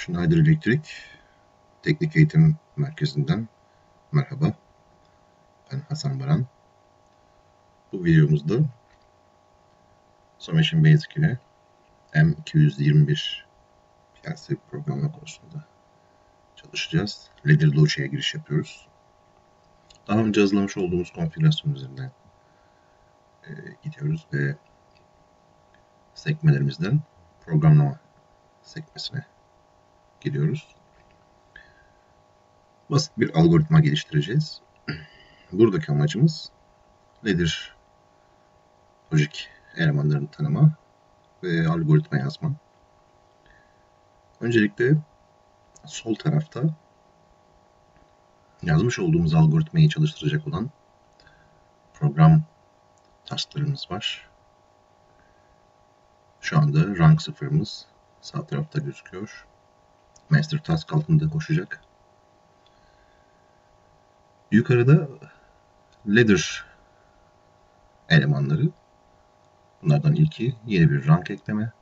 Schneider Elektrik Teknik Eğitim Merkezi'nden merhaba. Ben Hasan Baran. Bu videomuzda Summation Basic ile M221 PLC programlama konusunda çalışacağız. Ladder Launcher'a giriş yapıyoruz. Daha önce hazırlamış olduğumuz konfigürasyon üzerinden e, gidiyoruz ve sekmelerimizden programlama sekmesine gidiyoruz. Basit bir algoritma geliştireceğiz. Buradaki amacımız ladder lojik elemanlarını tanıma ve algoritma yazma. Öncelikle sol tarafta yazmış olduğumuz algoritmayı çalıştıracak olan program tasklarımız var. Şu anda rank sıfırımız sağ tarafta gözüküyor. Master task altında koşacak. Yukarıda ladder elemanları. Bunlardan ilki yeni bir rank ekleme.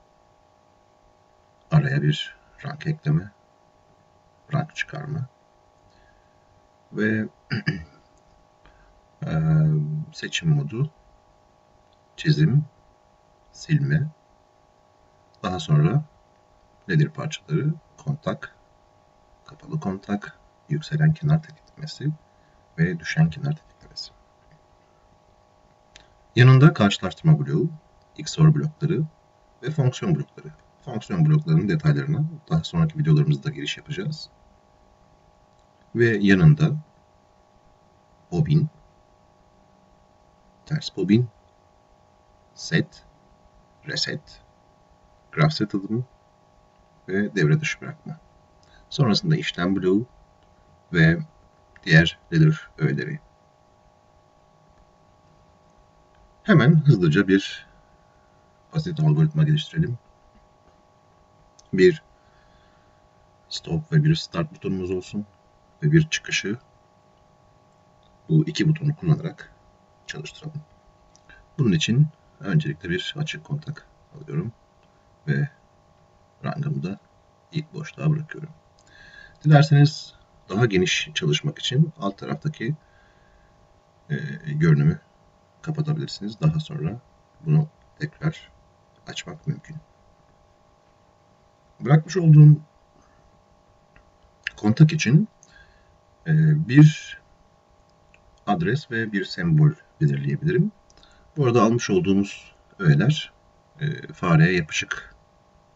Araya bir rank ekleme. Rank çıkarma. Ve seçim modu çizim, silme, daha sonra ladder parçaları, kontak, kapalı kontak, yükselen kenar tetiklemesi ve düşen kenar tetiklemesi. Yanında karşılaştırma bloğu, XOR blokları ve fonksiyon blokları. Fonksiyon bloklarının detaylarına daha sonraki videolarımızda giriş yapacağız. Ve yanında bobin, ters bobin, set, reset, graf set adımı ve devre dışı bırakma. Sonrasında işlem bloğu ve diğer ladder öğeleri. Hemen hızlıca bir basit algoritma geliştirelim. Bir stop ve bir start butonumuz olsun ve bir çıkışı bu iki butonu kullanarak çalıştıralım. Bunun için öncelikle bir açık kontak alıyorum ve rangımı da ilk boşluğa bırakıyorum. Dilerseniz daha geniş çalışmak için alt taraftaki e, görünümü kapatabilirsiniz. Daha sonra bunu tekrar açmak mümkün. Bırakmış olduğum kontak için e, bir adres ve bir sembol belirleyebilirim. Bu arada almış olduğumuz öğeler e, fareye yapışık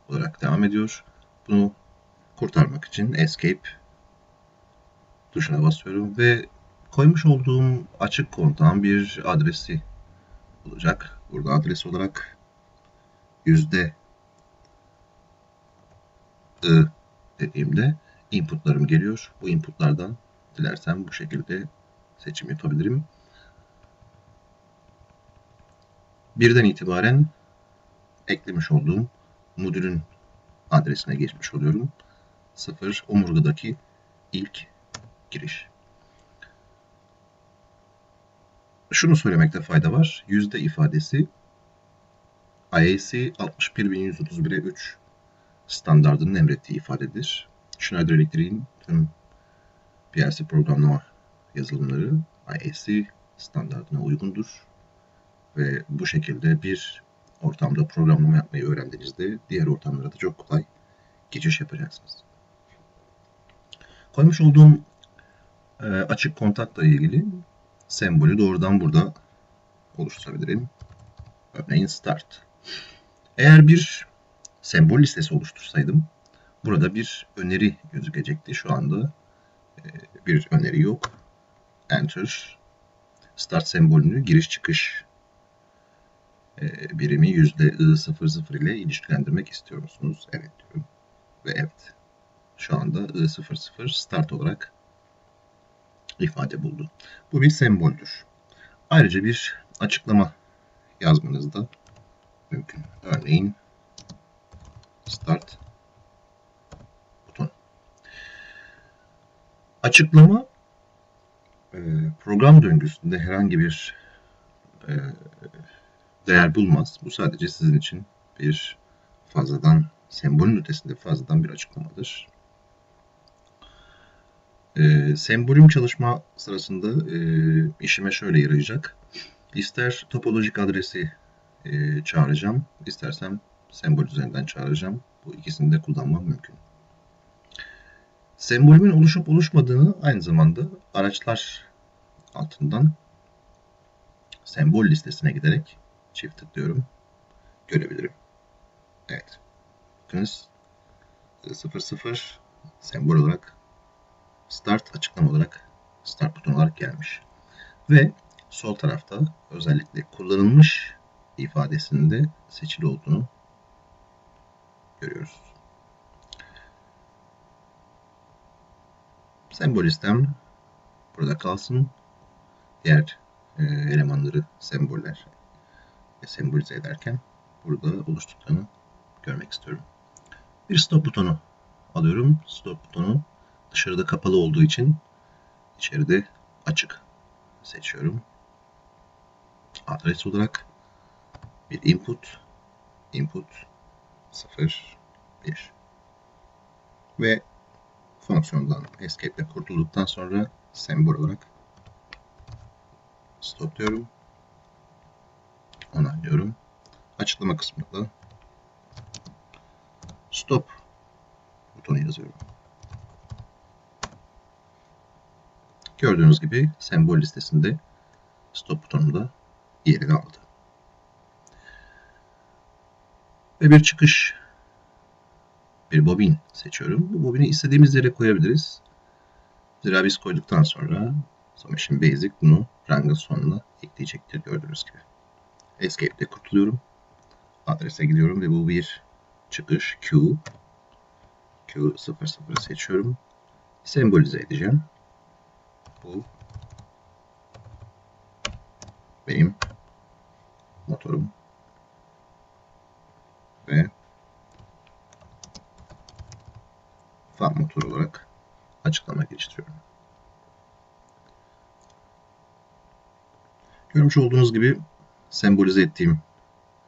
olarak devam ediyor. Bunu kurtarmak için escape tuşuna basıyorum ve koymuş olduğum açık kontağın bir adresi olacak. Burada adres olarak yüzde I dediğimde inputlarım geliyor. Bu inputlardan dilersem bu şekilde seçim yapabilirim. Birden itibaren eklemiş olduğum modülün adresine geçmiş oluyorum. 0 omurgadaki ilk giriş. Şunu söylemekte fayda var. Yüzde ifadesi IAC 61131'e 3 standartının emrettiği ifadedir. Schneider Elektrik'in tüm PLC programlama yazılımları IAC standartına uygundur. Ve bu şekilde bir ortamda programlama yapmayı öğrendiğinizde diğer ortamlara da çok kolay geçiş yapacaksınız. Koymuş olduğum e, açık kontakla ilgili sembolü doğrudan burada oluşturabilirim. Örneğin start. Eğer bir sembol listesi oluştursaydım burada bir öneri gözükecekti. Şu anda e, bir öneri yok. Enter. Start sembolünü giriş çıkış e, birimi yüzde I00 ile ilişkilendirmek istiyor musunuz? Evet diyorum. Ve evet. Şu anda I00 start olarak ifade buldu. Bu bir semboldür. Ayrıca bir açıklama yazmanız da mümkün. Örneğin start buton. Açıklama e, program döngüsünde herhangi bir e, değer bulmaz. Bu sadece sizin için bir fazladan sembolün ötesinde fazladan bir açıklamadır. E, sembolüm çalışma sırasında e, işime şöyle yarayacak. İster topolojik adresi e, çağıracağım, istersem sembol üzerinden çağıracağım. Bu ikisini de kullanmam mümkün. Sembolümün oluşup oluşmadığını aynı zamanda araçlar altından sembol listesine giderek çift tıklıyorum. Görebilirim. Evet. Bakınız 00 sembol olarak start açıklama olarak start butonu olarak gelmiş. Ve sol tarafta özellikle kullanılmış ifadesinde seçili olduğunu görüyoruz. Sembol listem burada kalsın. Diğer e, elemanları semboller sembolize ederken burada oluştuklarını görmek istiyorum. Bir stop butonu alıyorum. Stop butonu dışarıda kapalı olduğu için içeride açık seçiyorum. Adres olarak bir input input 0 1 ve fonksiyondan escape kurtulduktan sonra sembol olarak stop diyorum. Onaylıyorum. Açıklama kısmında stop butonu yazıyorum. Gördüğünüz gibi sembol listesinde stop butonu da yerini aldı. Ve bir çıkış bir bobin seçiyorum. Bu bobini istediğimiz yere koyabiliriz. Zira biz koyduktan sonra Summation Basic bunu rangın sonuna ekleyecektir gördüğünüz gibi. Escape ile kurtuluyorum. Adrese gidiyorum ve bu bir çıkış Q. Q00 seçiyorum. Sembolize edeceğim. Bu benim motorum ve fan motor olarak açıklama geçiriyorum. Görmüş olduğunuz gibi sembolize ettiğim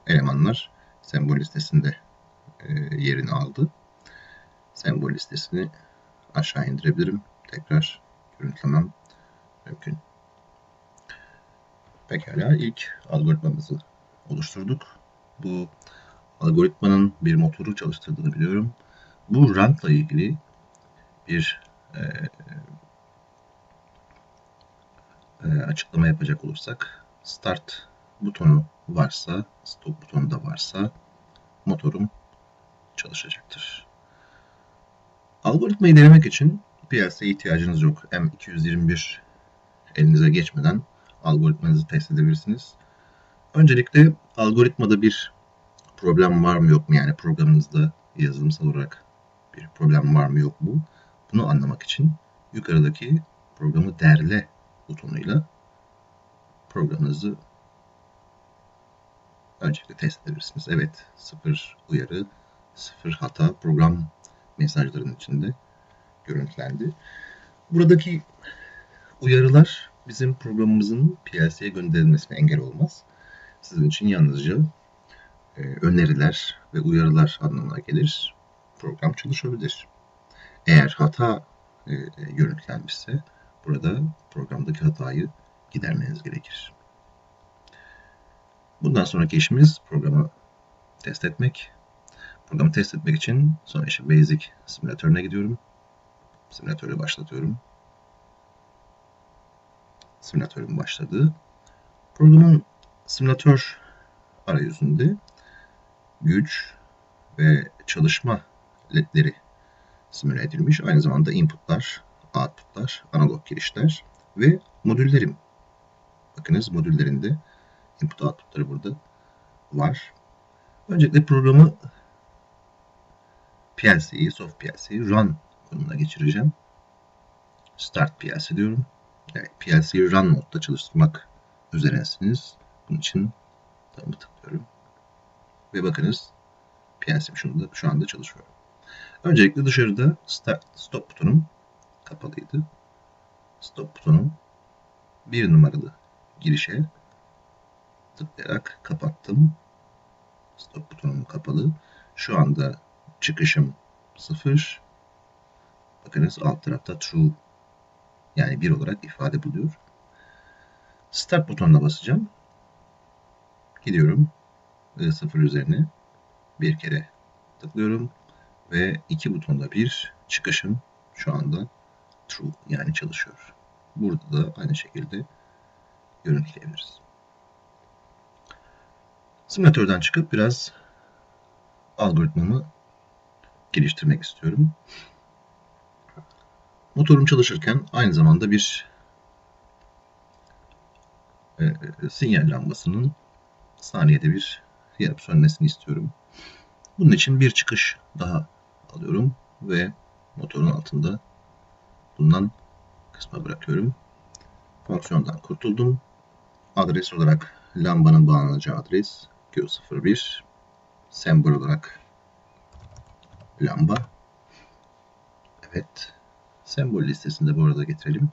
elemanlar sembol listesinde e, yerini aldı. Sembol listesini aşağı indirebilirim. Tekrar görüntülemem mümkün. Pekala ilk algoritmamızı oluşturduk. Bu algoritmanın bir motoru çalıştırdığını biliyorum. Bu rankla ilgili bir e, e, açıklama yapacak olursak start butonu varsa, stop butonu da varsa motorum çalışacaktır. Algoritmayı denemek için PLC'ye ihtiyacınız yok. M221 elinize geçmeden algoritmanızı test edebilirsiniz. Öncelikle algoritmada bir problem var mı yok mu? Yani programınızda yazılımsal olarak bir problem var mı yok mu? Bunu anlamak için yukarıdaki programı derle butonuyla programınızı öncelikle test edebilirsiniz. Evet, sıfır uyarı, sıfır hata program mesajların içinde görüntülendi. Buradaki uyarılar bizim programımızın PLC'ye gönderilmesine engel olmaz. Sizin için yalnızca e, öneriler ve uyarılar anlamına gelir. Program çalışabilir. Eğer hata e, görüntülenmişse burada programdaki hatayı gidermeniz gerekir. Bundan sonraki işimiz programı test etmek. Programı test etmek için sonra işte Basic simülatörüne gidiyorum. Simülatörü başlatıyorum. Simülatörün başladı. Programın simülatör arayüzünde güç ve çalışma ledleri simüle edilmiş. Aynı zamanda inputlar, outputlar, analog girişler ve modüllerim. Bakınız modüllerinde input outputları burada var. Öncelikle programı PLC'yi, soft PLC'yi run konumuna geçireceğim. Start PLC diyorum. Evet, PLC'yi run modda çalıştırmak üzeresiniz. Bunun için tamamı tıklıyorum. Ve bakınız PLC'm şu anda, şu anda çalışıyor. Öncelikle dışarıda start, stop butonum kapalıydı. Stop butonum bir numaralı girişe tıklayarak kapattım. Stop butonum kapalı. Şu anda çıkışım 0. Bakınız alt tarafta true yani 1 olarak ifade buluyor. Start butonuna basacağım. Gidiyorum. I0 üzerine bir kere tıklıyorum ve iki butonda bir çıkışım şu anda true yani çalışıyor. Burada da aynı şekilde görüntüleyebiliriz. Simülatörden çıkıp biraz algoritmamı geliştirmek istiyorum. Motorum çalışırken aynı zamanda bir e, sinyal lambasının saniyede bir yanıp sönmesini istiyorum. Bunun için bir çıkış daha alıyorum ve motorun altında bulunan kısma bırakıyorum. Fonksiyondan kurtuldum. Adres olarak lambanın bağlanacağı adres Q01. Sembol olarak lamba. Evet. Sembol listesinde bu arada getirelim.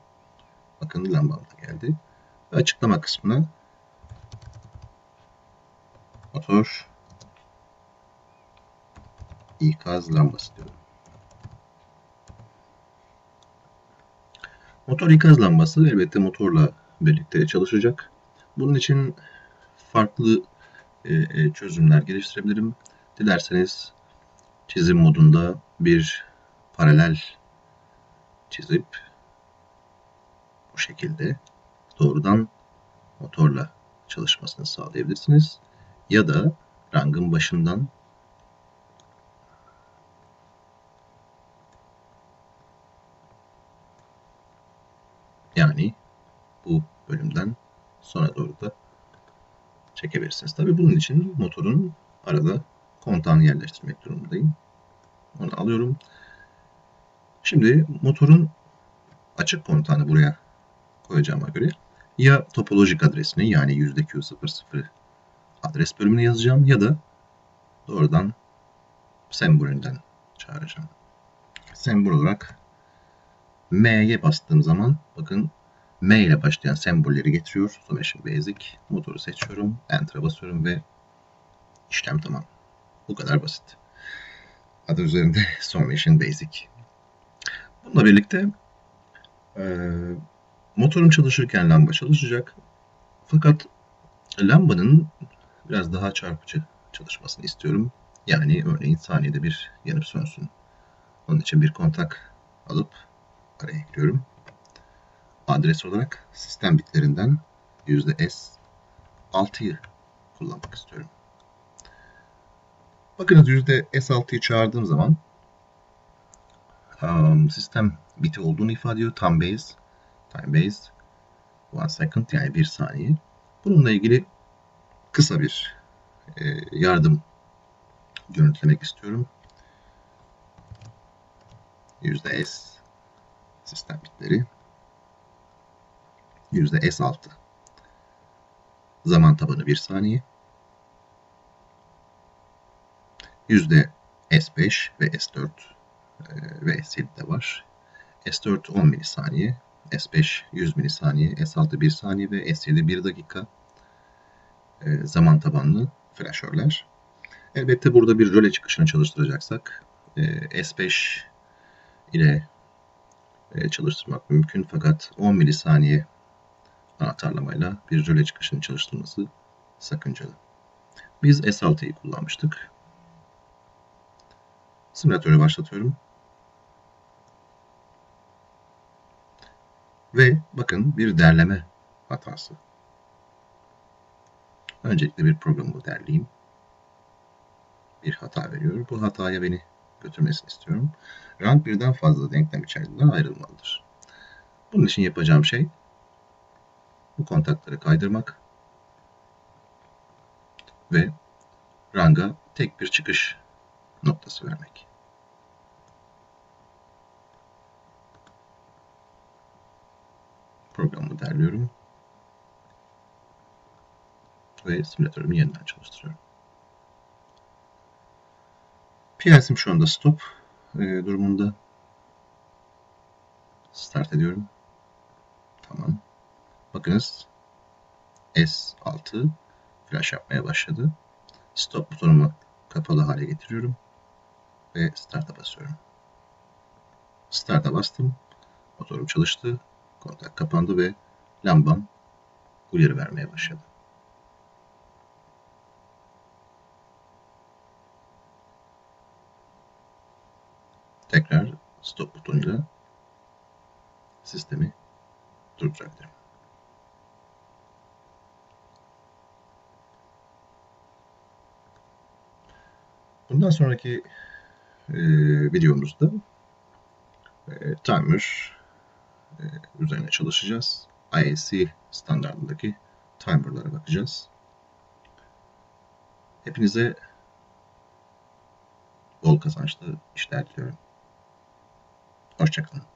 Bakın lambam da geldi. Ve açıklama kısmına motor ikaz lambası diyorum. Motor ikaz lambası elbette motorla birlikte çalışacak. Bunun için farklı çözümler geliştirebilirim. Dilerseniz çizim modunda bir paralel çizip bu şekilde doğrudan motorla çalışmasını sağlayabilirsiniz. Ya da rangın başından yani bu bölümden sonra doğru da çekebilirsiniz. Tabii bunun için motorun arada kontağını yerleştirmek durumundayım. Onu alıyorum. Şimdi motorun açık kontağını buraya koyacağıma göre ya topolojik adresini yani %Q00 adres bölümüne yazacağım ya da doğrudan sembolünden çağıracağım. Sembol olarak M'ye bastığım zaman bakın M ile başlayan sembolleri getiriyor. Summation Basic. Motoru seçiyorum. Enter'a basıyorum ve işlem tamam. Bu kadar basit. Adı üzerinde Summation Basic. Bununla birlikte e, motorun çalışırken lamba çalışacak. Fakat lambanın biraz daha çarpıcı çalışmasını istiyorum. Yani örneğin saniyede bir yanıp sönsün. Onun için bir kontak alıp araya ekliyorum adres olarak sistem bitlerinden %S6'yı kullanmak istiyorum. Bakınız %S6'yı çağırdığım zaman um, sistem biti olduğunu ifade ediyor. Time base, time base one second yani bir saniye. Bununla ilgili kısa bir e, yardım görüntülemek istiyorum. %S sistem bitleri %S6. Zaman tabanı 1 saniye. %S5 ve S4 e, ve S7 de var. S4 10 milisaniye, S5 100 milisaniye, S6 1 saniye ve S7 1 dakika e, zaman tabanlı flaşörler. Elbette burada bir röle çıkışını çalıştıracaksak e, S5 ile çalıştırmak mümkün fakat 10 milisaniye anahtarlamayla bir röle çıkışını çalıştırması sakıncalı. Biz S6'yı kullanmıştık. Simülatörü başlatıyorum. Ve bakın bir derleme hatası. Öncelikle bir programı derleyeyim. Bir hata veriyor. Bu hataya beni götürmesini istiyorum. Rank birden fazla denklem içerisinden ayrılmalıdır. Bunun için yapacağım şey bu kontakları kaydırmak ve ranga tek bir çıkış noktası vermek. Programı derliyorum ve simülatörümü yeniden çalıştırıyorum. PLC'm şu anda stop e, durumunda. Start ediyorum. Tamam. Bakınız S6 flash yapmaya başladı. Stop butonumu kapalı hale getiriyorum ve start'a basıyorum. Start'a bastım. Motorum çalıştı Kontak kapandı ve lambam uyarı vermeye başladı. Tekrar stop butonuyla sistemi durdurabilirim. Bundan sonraki e, videomuzda e, timer e, üzerine çalışacağız. IAC standartındaki timerlara bakacağız. Hepinize bol kazançlı işler diliyorum. Hoşçakalın.